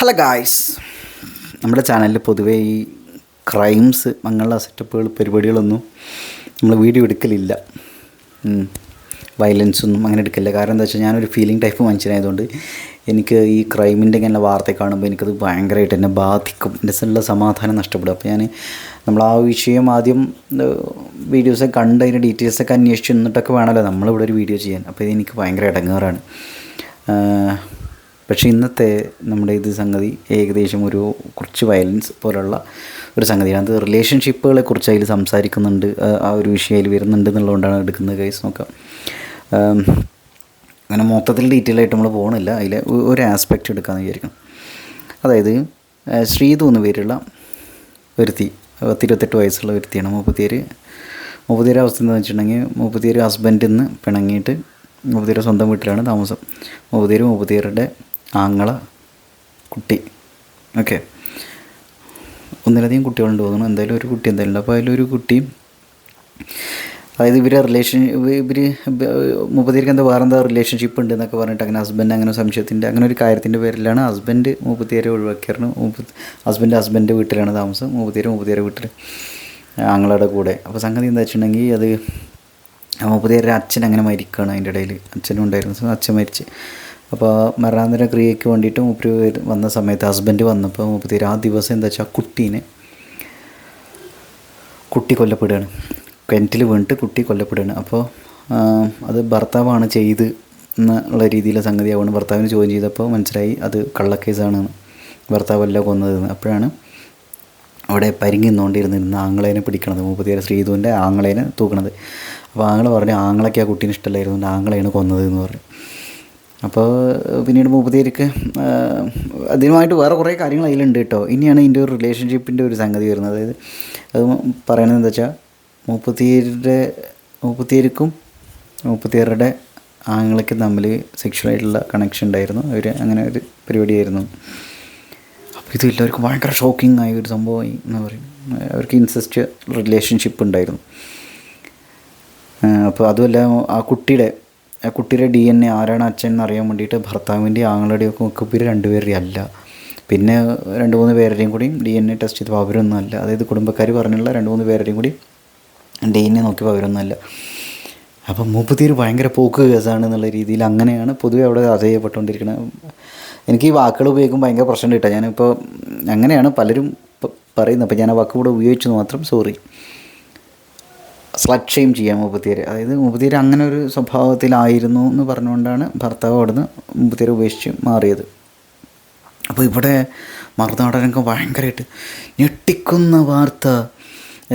Hello guys നമ്മുടെ ചാനലിൽ പൊതുവേ ഈ ക്രൈംസ് അങ്ങനെയുള്ള സെറ്റപ്പുകൾ പരിപാടികളൊന്നും നമ്മൾ വീഡിയോ എടുക്കലില്ല. വയലൻസൊന്നും അങ്ങനെ എടുക്കില്ല കാരണം എന്താ വെച്ചാൽ ഞാനൊരു ഫീലിംഗ് ടൈപ്പ് മനുഷ്യനായതുകൊണ്ട് എനിക്ക് ഈ ക്രൈമിന്റെ ഇങ്ങനെ വാർത്ത കാണുമ്പോൾ എനിക്കത് ഭയങ്കരമായിട്ട് എന്നെ ബാധിക്കും. എന്റെ ഉള്ള സമാധാനം നഷ്ടപ്പെടും. അപ്പോൾ ഞാൻ നമ്മൾ ആ വിഷയം ആദ്യം വീഡിയോസ് കണ്ട് അതിന്റെ ഡീറ്റെയിൽസൊക്കെ അന്വേഷിച്ച് എന്നിട്ടൊക്കെ വേണമല്ലോ നമ്മളിവിടെ ഒരു വീഡിയോ ചെയ്യാൻ. അപ്പോൾ ഇത് എനിക്ക് ഭയങ്കര ഇടങ്ങേറാണ്. പക്ഷേ ഇന്നത്തെ നമ്മുടെ ഇത് സംഗതി ഏകദേശം ഒരു കുറച്ച് വയലൻസ് പോലുള്ള ഒരു സംഗതിയാണ്. അത് റിലേഷൻഷിപ്പുകളെ കുറിച്ച് അതിൽ സംസാരിക്കുന്നുണ്ട്. ആ- ഒരു വിഷയം അതിൽ വരുന്നുണ്ട് എന്നുള്ളതുകൊണ്ടാണ് എടുക്കുന്നത് കേസ് നോക്കാം. അങ്ങനെ മൊത്തത്തിൽ ഡീറ്റെയിൽ ആയിട്ട് നമ്മൾ പോകണില്ല അതിൽ ഒരു ആസ്പെക്റ്റ് എടുക്കാമെന്ന് വിചാരിക്കണം അതായത് ശ്രീതു എന്ന പേരുള്ള ഒരുത്തി പത്തിരുപത്തെട്ട് വയസ്സുള്ള ഒരുത്തിയാണ് മുപ്പത്തിയേര്. മുപ്പത്തിയേര് അവസ്ഥ എന്ന് വെച്ചിട്ടുണ്ടെങ്കിൽ മുപ്പത്തിയേര് ഹസ്ബൻഡിൽ നിന്ന് പിണങ്ങിയിട്ട് മുപ്പത്തിയേര് സ്വന്തം വീട്ടിലാണ് താമസം. മുപ്പത്തിയേര് മുപ്പത്തിയേരുടെ ആങ്ങള കുട്ടി. ഓക്കെ. ഒന്നിലധികം കുട്ടികളുണ്ട് തോന്നുന്നു. എന്തായാലും ഒരു കുട്ടി എന്തായാലും അപ്പോൾ അതിലൊരു കുട്ടി അതായത് ഇവരെ റിലേഷൻ ഇവർ മുപ്പത്തിയേർക്ക് എന്താ വേറെ എന്താ റിലേഷൻഷിപ്പ് ഉണ്ട് എന്നൊക്കെ പറഞ്ഞിട്ട് അങ്ങനെ ഹസ്ബൻഡ് അങ്ങനെ സംശയത്തിന്റെ അങ്ങനെ ഒരു കാര്യത്തിന്റെ പേരിലാണ് ഹസ്ബൻഡ് മുപ്പത്തിയേരെ ഒഴിവാക്കിയായിരുന്നു മുപ്പത്തി ഹസ്ബൻഡ് ഹസ്ബൻഡ് വീട്ടിലാണ് താമസം. മുപ്പത്തിയേര് മുപ്പത്തിയേരെ വീട്ടിൽ ആങ്ങളുടെ കൂടെ. അപ്പോൾ സംഗതി എന്താ വെച്ചിട്ടുണ്ടെങ്കിൽ അത് മുപ്പത്തിയേരെ അച്ഛൻ അങ്ങനെ മരിക്കുകയാണ് അതിന്റെ ഇടയിൽ. അച്ഛനും ഉണ്ടായിരുന്നു. അച്ഛൻ മരിച്ച്. അപ്പോൾ മരണാന്തര ക്രിയയ്ക്ക് വേണ്ടിയിട്ട് മൂപ്പര് വന്ന സമയത്ത് ഹസ്ബൻഡ് വന്നപ്പോൾ മുപ്പത്തിയേര് ആ ദിവസം എന്താ വെച്ചാൽ കുട്ടീനെ കുട്ടി കൊല്ലപ്പെടുകയാണ്. കിണറ്റിൽ വീണിട്ട് കുട്ടി കൊല്ലപ്പെടുകയാണ്. അപ്പോൾ അത് ഭർത്താവാണ് ചെയ്ത് എന്നുള്ള രീതിയിലെ സംഗതിയാവുകയാണ്. ഭർത്താവിന് ചോദ്യം ചെയ്തപ്പോൾ മനസ്സിലായി അത് കള്ളക്കേസാണ്. ഭർത്താവല്ല കൊന്നതെന്ന്. അപ്പോഴാണ് അവിടെ പരിങ്ങി നിന്നുകൊണ്ടിരുന്നിരുന്ന ആങ്ങളേനെ പിടിക്കണത്. മുപ്പത്തിയേഴ് ശ്രീധുവിന്റെ ആങ്ങളേനെ തൂക്കണത്. അപ്പോൾ ആങ്ങളെ പറഞ്ഞു ആങ്ങളൊക്കെ ആ കുട്ടീനെ ഇഷ്ടമല്ലായിരുന്നു ആങ്ങളെയാണ് കൊന്നത് എന്ന് പറഞ്ഞു. അപ്പോൾ പിന്നീട് മുപ്പത്തിയേർക്ക് അതിനുമായിട്ട് വേറെ കുറേ കാര്യങ്ങൾ അതിലുണ്ട് കേട്ടോ. ഇനിയാണ് ഇതിന്റെ ഒരു റിലേഷൻഷിപ്പിന്റെ ഒരു സംഗതി വരുന്നത്. അതായത് അത് പറയണത് എന്താ വെച്ചാൽ മുപ്പത്തിയേരുടെ മുപ്പത്തിയേർക്കും മുപ്പത്തിയേരുടെ ആങ്ങളയ്ക്കും തമ്മിൽ സെക്ഷുവലായിട്ടുള്ള കണക്ഷൻ ഉണ്ടായിരുന്നു. അവർ അങ്ങനെ ഒരു പരിപാടിയായിരുന്നു. അപ്പോൾ ഇത് എല്ലാവർക്കും ഭയങ്കര ഷോക്കിംഗ് ആയ ഒരു സംഭവമായി എന്ന് പറയും. അവർക്ക് ഇൻസെസ്റ്റ് റിലേഷൻഷിപ്പ് ഉണ്ടായിരുന്നു. അപ്പോൾ അതുമല്ല ആ കുട്ടിയുടെ കുട്ടിയുടെ ഡി എൻ എ ആരാണ് അച്ഛൻ എന്ന് അറിയാൻ വേണ്ടിയിട്ട് ഭർത്താവിന്റെ ആങ്ങളുടെയും ഒക്കെ ഇവർ രണ്ടുപേരുടെ അല്ല. പിന്നെ രണ്ട് മൂന്ന് പേരുടെയും കൂടി ഡി എൻ എ ടെസ്റ്റ് ചെയ്തപ്പോൾ അവരൊന്നും അല്ല. അതായത് കുടുംബക്കാർ പറഞ്ഞുള്ള രണ്ട് മൂന്ന് പേരുടെയും കൂടി ഡി എൻ എ നോക്കിയപ്പോൾ അവരൊന്നും അല്ല. അപ്പം മുപ്പത്തിയേര് ഭയങ്കര പോക്ക് കേസാണ് എന്നുള്ള രീതിയിൽ അങ്ങനെയാണ് പൊതുവെ അവിടെ അത് ചെയ്യപ്പെട്ടുകൊണ്ടിരിക്കുന്നത് എനിക്ക് ഈ വാക്കുകൾ ഉപയോഗിക്കുമ്പോൾ ഭയങ്കര പ്രശ്നം കിട്ടുക ഞാനിപ്പോൾ അങ്ങനെയാണ് പലരും പറയുന്നത്. അപ്പോൾ ഞാൻ ആ വാക്കുകൂടെ ഉപയോഗിച്ചു മാത്രം സോറി സ്ലട്ട് ഷെയിം ചെയ്യാം മുപ്പത്തിയേര്. അതായത് മുപ്പത്തിയേര് അങ്ങനെ ഒരു സ്വഭാവത്തിലായിരുന്നു എന്ന് പറഞ്ഞുകൊണ്ടാണ് ഭർത്താവ് അവിടുന്ന് മുപ്പത്തിയേര് ഉപേക്ഷിച്ച് മാറിയത്. അപ്പോൾ ഇവിടെ മറുനാടനൊക്കെ ഭയങ്കരമായിട്ട് ഞെട്ടിക്കുന്ന വാർത്ത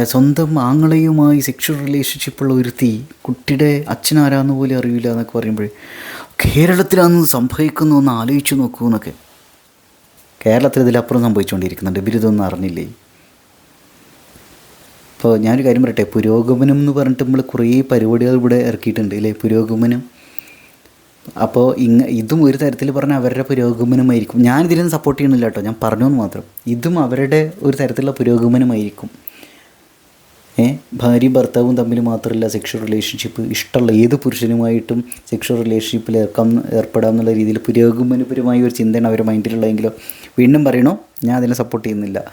സ്വന്തം ആങ്ങളെയുമായി സെക്ഷൽ റിലേഷൻഷിപ്പുള്ള ഒരുത്തി കുട്ടിയുടെ അച്ഛനാരാന്ന് പോലും അറിയില്ല എന്നൊക്കെ പറയുമ്പോഴേ കേരളത്തിലാന്ന് സംഭവിക്കുന്നു ഒന്ന് ആലോചിച്ച് നോക്കൂ എന്നൊക്കെ. കേരളത്തിൽ ഇതിലപ്പുറം സംഭവിച്ചുകൊണ്ടിരിക്കുന്നുണ്ട്. ബിരുദമൊന്നും അറിഞ്ഞില്ലേ? ഇപ്പോൾ ഞാനൊരു കാര്യം പറയട്ടെ പുരോഗമനം എന്ന് പറഞ്ഞിട്ട് നമ്മൾ കുറേ പരിപാടികൾ ഇവിടെ ഇറക്കിയിട്ടുണ്ട് അല്ലേ? പുരോഗമനം. അപ്പോൾ ഇങ്ങ ഇതും ഒരു തരത്തിൽ പറഞ്ഞാൽ അവരുടെ പുരോഗമനമായിരിക്കും. ഞാൻ ഇതിലൊന്നും സപ്പോർട്ട് ചെയ്യണില്ല കേട്ടോ ഞാൻ പറഞ്ഞു എന്ന് മാത്രം. ഇതും അവരുടെ ഒരു തരത്തിലുള്ള പുരോഗമനമായിരിക്കും. ഏ? ഭാര്യയും ഭർത്താവും തമ്മിൽ മാത്രമല്ല സെക്ഷൽ റിലേഷൻഷിപ്പ് ഇഷ്ടമുള്ള ഏത് പുരുഷനുമായിട്ടും സെക്ഷൽ റിലേഷൻഷിപ്പിൽ ഏർക്കാം ഏർപ്പെടാം എന്നുള്ള രീതിയിൽ പുരോഗമനപരമായ ഒരു ചിന്തയാണ് അവരുടെ മൈൻഡിലുള്ളതെങ്കിലോ വീണ്ടും പറയണോ? ഞാൻ അതിനെ സപ്പോർട്ട് ചെയ്യുന്നില്ല.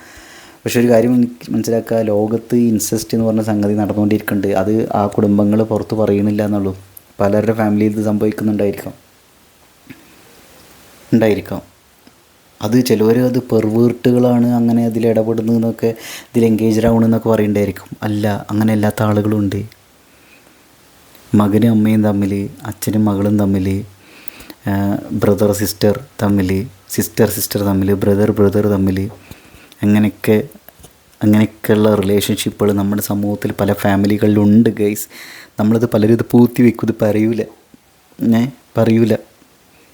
പക്ഷെ ഒരു കാര്യം മനസ്സിലാക്കുക ലോകത്ത് ഇൻസെസ്റ്റ് എന്ന് പറഞ്ഞ സംഗതി നടന്നുകൊണ്ടിരിക്കുന്നുണ്ട്. അത് ആ കുടുംബങ്ങൾ പുറത്ത് പറയണില്ല എന്നുള്ളൂ. പലരുടെ ഫാമിലിയിൽ ഇത് സംഭവിക്കുന്നുണ്ടായിരിക്കാം. ഉണ്ടായിരിക്കാം. അത് ചിലവർ അത് പെർവേർട്ടുകളാണ് അങ്ങനെ അതിൽ ഇടപെടുന്നതെന്നൊക്കെ ഇതിൽ എൻഗേജ്ഡ് ആവണമെന്നൊക്കെ പറയുന്നുണ്ടായിരിക്കും അല്ല അങ്ങനെ അല്ലാത്ത ആളുകളുണ്ട് മകനും അമ്മയും തമ്മിൽ അച്ഛനും മകളും തമ്മിൽ ബ്രദർ സിസ്റ്റർ തമ്മിൽ സിസ്റ്റർ സിസ്റ്റർ തമ്മിൽ ബ്രദർ ബ്രദർ തമ്മിൽ അങ്ങനെയൊക്കെ അങ്ങനെയൊക്കെയുള്ള റിലേഷൻഷിപ്പുകൾ നമ്മുടെ സമൂഹത്തിൽ പല ഫാമിലികളിലുണ്ട് ഗൈസ് നമ്മളിത് പലരും ഇത് പൂത്തി വെക്കും ഇത് പറയൂല. ഏ പറയൂല.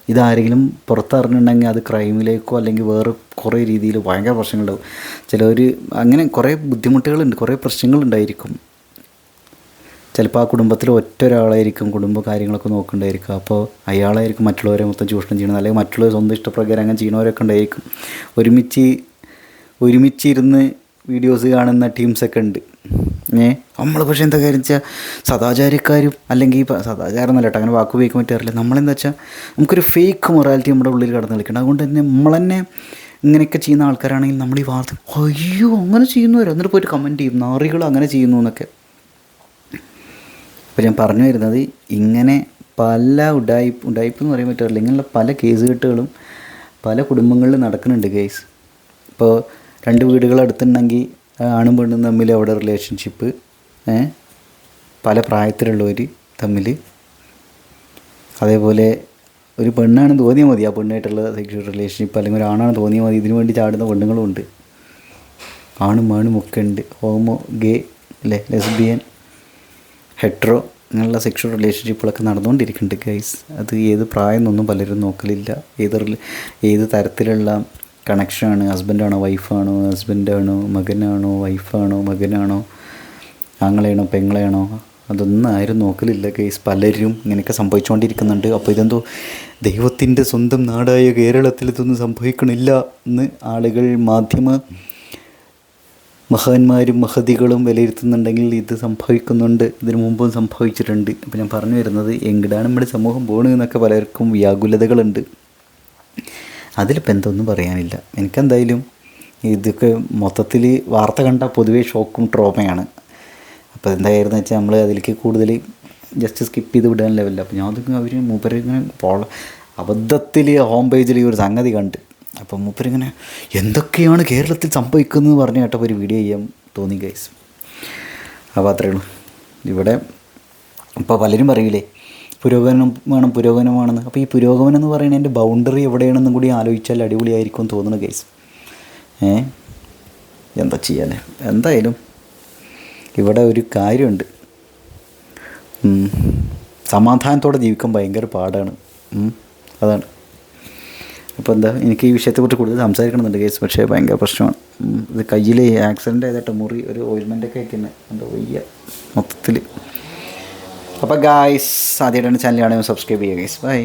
ഇതാരെങ്കിലും പുറത്തറിഞ്ഞിട്ടുണ്ടെങ്കിൽ അത് ക്രൈമിലേക്കോ അല്ലെങ്കിൽ വേറെ കുറേ രീതിയിൽ ഭയങ്കര പ്രശ്നങ്ങളുണ്ടാവും. ചിലവർ അങ്ങനെ കുറേ ബുദ്ധിമുട്ടുകളുണ്ട് കുറേ പ്രശ്നങ്ങളുണ്ടായിരിക്കും. ചിലപ്പോൾ ആ കുടുംബത്തിൽ ഒറ്റ ഒരാളായിരിക്കും കുടുംബ കാര്യങ്ങളൊക്കെ നോക്കണ്ടായിരിക്കും അപ്പോൾ അയാളായിരിക്കും മറ്റുള്ളവരെ മൊത്തം ചൂഷണം ചെയ്യണത് അല്ലെങ്കിൽ മറ്റുള്ളവർ സ്വന്തം ഇഷ്ടപ്രകാരം അങ്ങനെ ചെയ്യണവരൊക്കെ ഉണ്ടായിരിക്കും. ഒരുമിച്ച് ഒരുമിച്ചിരുന്ന് വീഡിയോസ് കാണുന്ന ടീംസൊക്കെ ഉണ്ട്. ഏ? നമ്മൾ പക്ഷേ എന്താ കാര്യം വെച്ചാൽ സദാചാരക്കാരും അല്ലെങ്കിൽ സദാചാരം എന്നല്ല കേട്ടോ അങ്ങനെ വാക്ക് ഉപയോഗിക്കാൻ പറ്റാറില്ല നമ്മളെന്താ വെച്ചാൽ നമുക്കൊരു ഫേക്ക് മൊറാലിറ്റി നമ്മുടെ ഉള്ളിൽ കടന്നു കളിക്കണം അതുകൊണ്ട് തന്നെ നമ്മൾ തന്നെ ഇങ്ങനെയൊക്കെ ചെയ്യുന്ന ആൾക്കാരാണെങ്കിൽ നമ്മൾ ഈ വാർത്ത അയ്യോ അങ്ങനെ ചെയ്യുന്നവരോ? എന്നിട്ട് പോയിട്ട് കമന്റ് ചെയ്യും. നാറികൾ അങ്ങനെ ചെയ്യുന്നു എന്നൊക്കെ. അപ്പോൾ ഞാൻ പറഞ്ഞു വരുന്നത് ഇങ്ങനെ പല ഉഡായിപ്പ് ഉഡായിപ്പ് എന്ന് പറയാൻ പറ്റാറില്ല ഇങ്ങനെയുള്ള പല കേസ് കെട്ടുകളും പല കുടുംബങ്ങളിലും നടക്കുന്നുണ്ട് കേസ് ഇപ്പോൾ രണ്ട് വീടുകൾ അടുത്തുണ്ടെങ്കിൽ ആണും പെണ്ണും തമ്മിൽ അവിടെ റിലേഷൻഷിപ്പ് പല പ്രായത്തിലുള്ളവർ തമ്മിൽ അതേപോലെ ഒരു പെണ്ണാണ് തോന്നിയാൽ മതി ആ പെണ്ണായിട്ടുള്ള സെക്ഷൽ റിലേഷൻഷിപ്പ് അല്ലെങ്കിൽ ഒരു ആണാണ് തോന്നിയാൽ മതി ഇതിനു വേണ്ടി ചാടുന്ന പെണ്ണുങ്ങളും ഉണ്ട്. ആണും ആണും ഒക്കെ ഉണ്ട്. ഹോമോ ഗേ അല്ലേ ലെസ്ബിയൻ ഹെട്രോ അങ്ങനെയുള്ള സെക്ഷൽ റിലേഷൻഷിപ്പുകളൊക്കെ നടന്നുകൊണ്ടിരിക്കുന്നുണ്ട് ഗൈസ് അത് ഏത് പ്രായം എന്നൊന്നും പലരും നോക്കലില്ല. ഏത് ഏത് തരത്തിലുള്ള കണക്ഷനാണ് ഹസ്ബൻഡാണോ വൈഫാണോ ഹസ്ബൻഡാണോ മകനാണോ വൈഫാണോ മകനാണോ ആങ്ങളെയാണോ പെങ്ങളെയാണോ അതൊന്നും ആരും നോക്കലില്ല കേസ് പലരും ഇങ്ങനെയൊക്കെ സംഭവിച്ചുകൊണ്ടിരിക്കുന്നുണ്ട് അപ്പോൾ ഇതെന്തോ ദൈവത്തിന്റെ സ്വന്തം നാടായ കേരളത്തിൽ ഇതൊന്നും സംഭവിക്കണില്ല എന്ന് ആളുകൾ മാധ്യമ മഹാന്മാരും മഹതികളും വിലയിരുത്തുന്നുണ്ടെങ്കിൽ ഇത് സംഭവിക്കുന്നുണ്ട്. ഇതിനു മുമ്പും സംഭവിച്ചിട്ടുണ്ട്. അപ്പോൾ ഞാൻ പറഞ്ഞു വരുന്നത് എങ്കിടാണ് നമ്മുടെ സമൂഹം പോകണമെന്നൊക്കെ പലർക്കും വ്യാകുലതകളുണ്ട്. അതിലിപ്പോൾ എന്തൊന്നും പറയാനില്ല. എനിക്കെന്തായാലും ഇതൊക്കെ മൊത്തത്തിൽ വാർത്ത കണ്ട പൊതുവേ ഷോക്കും ട്രോമയാണ്. അപ്പോൾ എന്തായിരുന്നു വെച്ചാൽ നമ്മൾ അതിലേക്ക് കൂടുതൽ ജസ്റ്റ് സ്കിപ്പ് ചെയ്ത് വിടാൻ ലെവലില്ല അപ്പോൾ ഞാൻ അതൊക്കെ അവർ മൂപ്പരിങ്ങനെ പോള അബദ്ധത്തിൽ ഹോം പേജിൽ ഒരു സംഗതി കണ്ട്. അപ്പോൾ മൂപ്പരിങ്ങനെ എന്തൊക്കെയാണ് കേരളത്തിൽ സംഭവിക്കുന്നത് പറഞ്ഞു കേട്ടപ്പോൾ ഒരു വീഡിയോ ചെയ്യാൻ തോന്നി ഗൈസ് അപ്പോൾ അത്രയേ ഉള്ളൂ. ഇവിടെ ഇപ്പോൾ പലരും പറയില്ലേ പുരോഗമനം വേണം പുരോഗമനമാണെന്ന്. അപ്പോൾ ഈ പുരോഗമനം എന്ന് പറയുന്നതിന്റെ ബൗണ്ടറി എവിടെയാണെന്നും കൂടി ആലോചിച്ചാൽ അടിപൊളിയായിരിക്കും തോന്നുന്നു കേസ് ഏ? എന്താ ചെയ്യാൻ എന്തായാലും ഇവിടെ ഒരു കാര്യമുണ്ട്. സമാധാനത്തോടെ ജീവിക്കാൻ ഭയങ്കര പാടാണ്. അതാണ്. അപ്പോൾ എന്താ എനിക്ക് ഈ വിഷയത്തെക്കുറിച്ച് കൂടുതൽ സംസാരിക്കണമെന്നുണ്ട് കേസ് പക്ഷേ ഭയങ്കര പ്രശ്നമാണ്. ഇത് കയ്യിൽ ആക്സിഡന്റ് ആയതായിട്ട് മുറി ഒരു ഓയിൽമെന്റൊക്കെ വയ്ക്കുന്നത് എന്താ വയ്യ. മൊത്തത്തിൽ അപ്പോൾ ഗായ്സ് ആദ്യമായിട്ടാണ് ചാനൽ സബ്സ്ക്രൈബ് ചെയ്യുക ഗൈസ് ബൈ